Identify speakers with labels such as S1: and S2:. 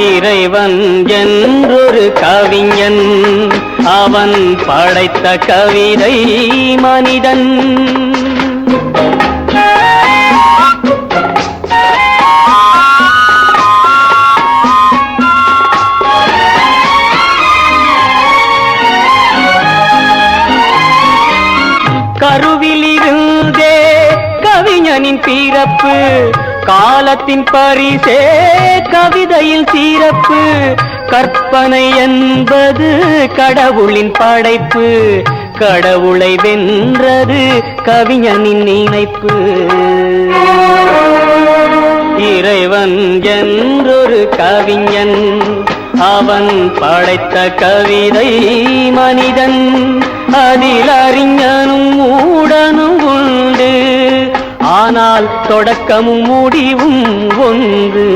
S1: இறைவன் என்றொரு கவிஞன். அவன் படைத்த கவிதை மனிதன். கருவிலிருந்தே கவிஞனின் பிறப்பு காலத்தின் பரிசே கவிதையில் சீரப்பு கற்பனை என்பது கடவுளின் படைப்பு. கடவுளை வென்றது கவிஞனின் நினைப்பு. இறைவன் என்றொரு கவிஞன் அவன் படைத்த கவிதை மனிதன். ஆனால் தொடக்கமும் முடிவும் ஒன்று.